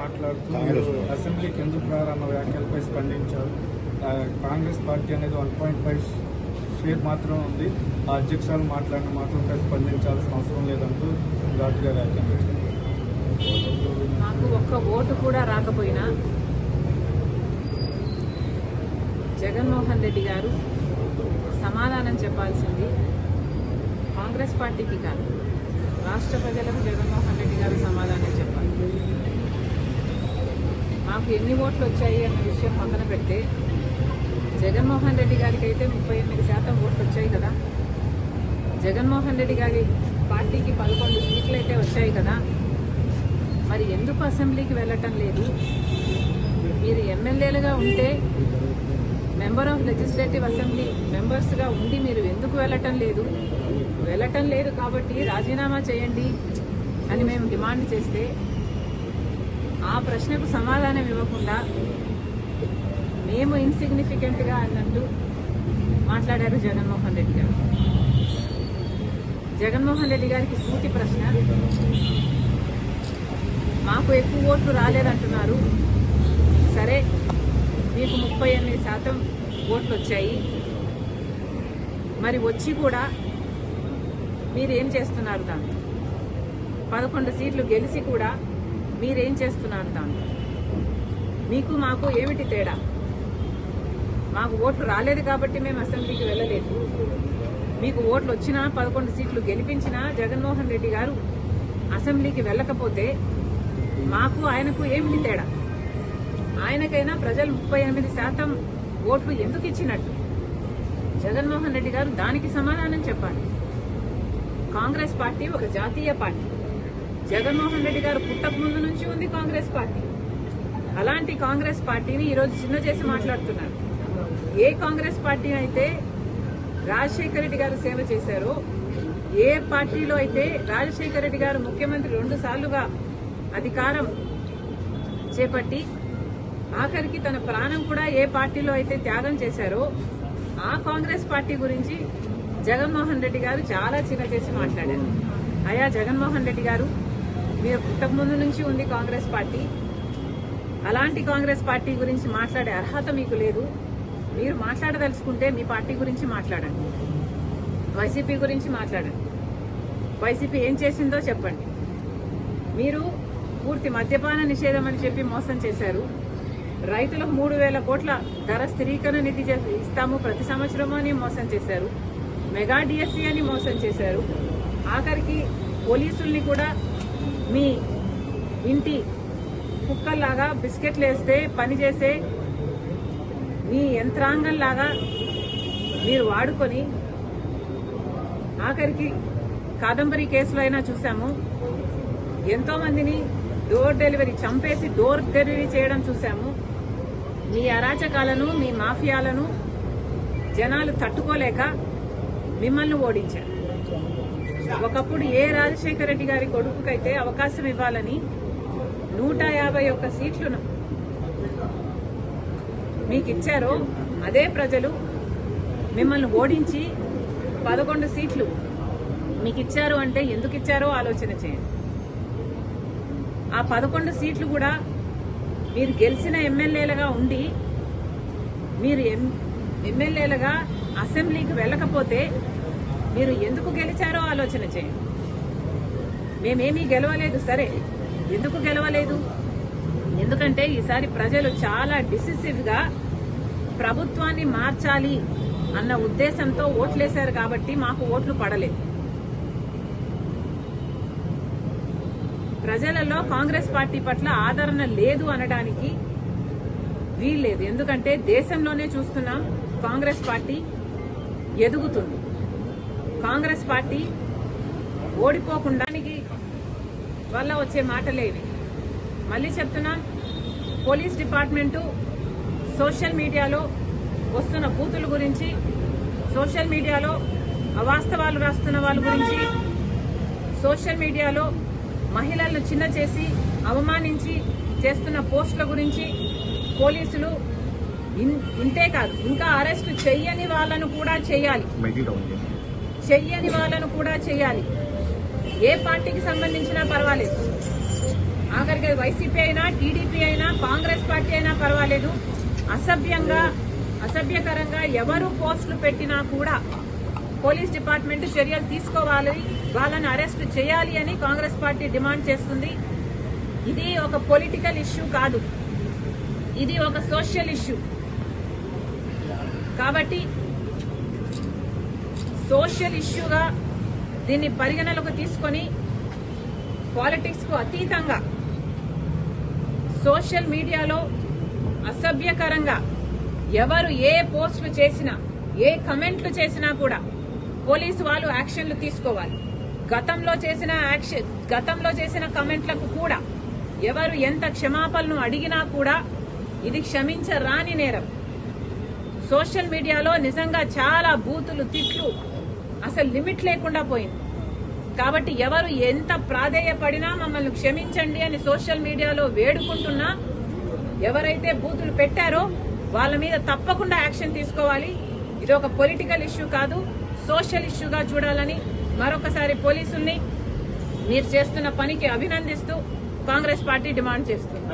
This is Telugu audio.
మాట్లాడుతూ మీరు అసెంబ్లీకి ఎందుకు రారన్న వ్యాఖ్యలపై స్పందించారు. కాంగ్రెస్ పార్టీ అనేది వన్ పాయింట్ ఫైవ్ షేర్ మాత్రం ఉంది. ఆ అధ్యక్షులు మాట్లాడిన మాత్రంపై స్పందించాల్సిన అవసరం లేదంటూ ఘాటుగా వ్యాఖ్యానించారు నాకు ఒక్క ఓటు కూడా రాకపోయినా జగన్మోహన్ రెడ్డి గారు సమాధానం చెప్పాల్సింది కాంగ్రెస్ పార్టీకి కాదు. రాష్ట్ర ప్రజలకు జగన్మోహన్ రెడ్డి గారు సమాధానం చెప్పాలి. నాకు ఎన్ని ఓట్లు వచ్చాయి అన్న విషయం పక్కన పెడితే జగన్మోహన్ రెడ్డి గారికి అయితే ముప్పై ఎనిమిది శాతం ఓట్లు వచ్చాయి కదా. జగన్మోహన్ రెడ్డి గారి పార్టీకి పదకొండు సీట్లు అయితే వచ్చాయి కదా. మరి ఎందుకు అసెంబ్లీకి వెళ్ళటం లేదు? మీరు ఎమ్మెల్యేలుగా ఉంటే మెంబర్ ఆఫ్ లెజిస్లేటివ్ అసెంబ్లీ మెంబర్స్గా ఉండి మీరు ఎందుకు వెళ్ళటం లేదు? వెళ్ళటం లేదు కాబట్టి రాజీనామా చేయండి అని మేము డిమాండ్ చేస్తే ఆ ప్రశ్నకు సమాధానం ఇవ్వకుండా మేము ఇన్సిగ్నిఫికెంట్గా అన్నట్టు మాట్లాడారు జగన్మోహన్ రెడ్డి గారు. జగన్మోహన్ రెడ్డి గారికి సూటి ప్రశ్న మాకు ఎక్కువ ఓట్లు రాలేదంటున్నారు. సరే మీకు ముప్పై ఎనిమిది శాతం ఓట్లు వచ్చాయి మరి వచ్చి కూడా మీరేం చేస్తున్నారు దాంతో పదకొండు సీట్లు గెలిచి కూడా మీరేం చేస్తున్నారు దాంతో మీకు మాకు ఏమిటి తేడా? మాకు ఓట్లు రాలేదు కాబట్టి మేము అసెంబ్లీకి వెళ్ళలేదు. మీకు ఓట్లు వచ్చినా పదకొండు సీట్లు గెలిపించినా జగన్మోహన్ రెడ్డి గారు అసెంబ్లీకి వెళ్ళకపోతే మాకు ఆయనకు ఏమిటి తేడా? ఆయనకైనా ప్రజలు ముప్పై ఎనిమిది శాతం ఓట్లు ఎందుకు ఇచ్చినట్టు? జగన్మోహన్ రెడ్డి గారు దానికి సమాధానం చెప్పాలి. కాంగ్రెస్ పార్టీ ఒక జాతీయ పార్టీ. జగన్మోహన్ రెడ్డి గారు పుట్టక ముందు నుంచి ఉంది కాంగ్రెస్ పార్టీ. అలాంటి కాంగ్రెస్ పార్టీని ఈరోజు చిన్న చేసి మాట్లాడుతున్నారు. ఏ కాంగ్రెస్ పార్టీ అయితే రాజశేఖర రెడ్డి గారు సేవ చేశారో ఏ పార్టీలో అయితే రాజశేఖర రెడ్డి గారు ముఖ్యమంత్రి రెండు సార్లుగా అధికారం చేపట్టి ఆఖరికి తన ప్రాణం కూడా ఏ పార్టీలో అయితే త్యాగం చేశారో ఆ కాంగ్రెస్ పార్టీ గురించి జగన్మోహన్ రెడ్డి గారు చాలా చిన్న చేసి మాట్లాడారు. అయా జగన్మోహన్ రెడ్డి గారు మీరు పుట్టక ముందు నుంచి ఉంది కాంగ్రెస్ పార్టీ. అలాంటి కాంగ్రెస్ పార్టీ గురించి మాట్లాడే అర్హత మీకు లేదు. మీరు మాట్లాడదలుచుకుంటే మీ పార్టీ గురించి మాట్లాడండి. వైసీపీ గురించి మాట్లాడండి. వైసీపీ ఏం చేసిందో చెప్పండి. మీరు పూర్తి మద్యపాన నిషేధం అని చెప్పి మోసం చేశారు. రైతులకు మూడు వేల కోట్ల ధర స్థిరీకరణ నిధి ఇస్తాము ప్రతి సంవత్సరము అని మోసం చేశారు. మెగా డిఎస్సీ అని మోసం చేశారు. ఆఖరికి పోలీసుల్ని కూడా మీ ఇంటి కుక్కల్లాగా బిస్కెట్లు వేస్తే పనిచేసే మీ యంత్రాంగంలాగా మీరు వాడుకొని ఆఖరికి కాదంబరి కేసులో అయినా చూసాము ఎంతోమందిని డోర్ డెలివరీ చంపేసి డోర్ డెలివరీ చేయడం చూసాము మీ అరాచకాలను మీ మాఫియాలను జనాలు తట్టుకోలేక మిమ్మల్ని ఓడించారు. ఒకప్పుడు ఏ రాజశేఖర రెడ్డి గారి కొడుకుకైతే అవకాశం ఇవ్వాలని నూట యాభై ఒక్క సీట్లను మీకు ఇచ్చారో అదే ప్రజలు మిమ్మల్ని ఓడించి పదకొండు సీట్లు మీకు ఇచ్చారు అంటే ఎందుకు ఇచ్చారో ఆలోచన చేయండి. ఆ పదకొండు సీట్లు కూడా మీరు గెలిచిన ఎమ్మెల్యేలుగా ఉండి మీరు ఎం- ఎమ్మెల్యేలుగా అసెంబ్లీకి వెళ్ళకపోతే మీరు ఎందుకు గెలిచారో ఆలోచన చేయండి. మేమేమీ గెలవలేదు సరే. ఎందుకు గెలవలేదు? ఎందుకంటే ఈసారి ప్రజలు చాలా డిసిసివ్గా ప్రభుత్వాన్ని మార్చాలి అన్న ఉద్దేశంతో ఓట్లేశారు కాబట్టి మాకు ఓట్లు పడలేదు. ప్రజలలో కాంగ్రెస్ పార్టీ పట్ల ఆదరణ లేదు అనడానికి వీల్లేదు. ఎందుకంటే దేశంలోనే చూస్తున్నాం కాంగ్రెస్ పార్టీ ఎదుగుతుంది. కాంగ్రెస్ పార్టీ ఓడిపోకుండా వల్ల వచ్చే మాటలేవి మళ్ళీ చెప్తున్నా పోలీస్ డిపార్ట్మెంటు సోషల్ మీడియాలో వస్తున్న బూతుల గురించి సోషల్ మీడియాలో అవాస్తవాలు రాస్తున్న వాళ్ళ గురించి సోషల్ మీడియాలో మహిళలను చిన్న చేసి అవమానించి చేస్తున్న పోస్టుల గురించి పోలీసులు ఇంతే కాదు ఇంకా అరెస్ట్ చెయ్యని వాళ్ళను కూడా చేయాలి. చెయ్యని వాళ్ళను కూడా చేయాలి ఏ పార్టీకి సంబంధించినా పర్వాలేదు. ఆఖరికి వైసీపీ అయినా టీడీపీ అయినా కాంగ్రెస్ పార్టీ అయినా పర్వాలేదు. అసభ్యంగా అసభ్యకరంగా ఎవరు పోస్టులు పెట్టినా కూడా పోలీస్ డిపార్ట్మెంట్ చర్యలు తీసుకోవాలి వాళ్ళని అరెస్ట్ చేయాలి అని కాంగ్రెస్ పార్టీ డిమాండ్ చేస్తుంది. ఇది ఒక పొలిటికల్ ఇష్యూ కాదు. ఇది ఒక సోషల్ ఇష్యూ. కాబట్టి సోషల్ ఇష్యూగా దీన్ని పరిగణలోకి తీసుకొని పాలిటిక్స్కు అతీతంగా సోషల్ మీడియాలో అసభ్యకరంగా ఎవరు ఏ పోస్టులు చేసినా ఏ కమెంట్లు చేసినా కూడా పోలీసు వాళ్ళు యాక్షన్లు తీసుకోవాలి. గతంలో చేసిన యాక్షన్ గతంలో చేసిన కమెంట్లకు కూడా ఎవరు ఎంత క్షమాపణను అడిగినా కూడా ఇది క్షమించరాని నేరం. సోషల్ మీడియాలో నిజంగా చాలా బూతులు తిట్లు. అసలు లిమిట్ లేకుండా పోయింది. కాబట్టి ఎవరు ఎంత ప్రాధేయపడినా మమ్మల్ని క్షమించండి అని సోషల్ మీడియాలో వేడుకుంటున్నా ఎవరైతే బూతులు పెట్టారో వాళ్ళ మీద తప్పకుండా యాక్షన్ తీసుకోవాలి. ఇది ఒక పొలిటికల్ ఇష్యూ కాదు సోషల్ ఇష్యూగా చూడాలని మరొకసారి పోలీసుల్ని మీరు చేస్తున్న పనికి అభినందిస్తూ కాంగ్రెస్ పార్టీ డిమాండ్ చేస్తుంది.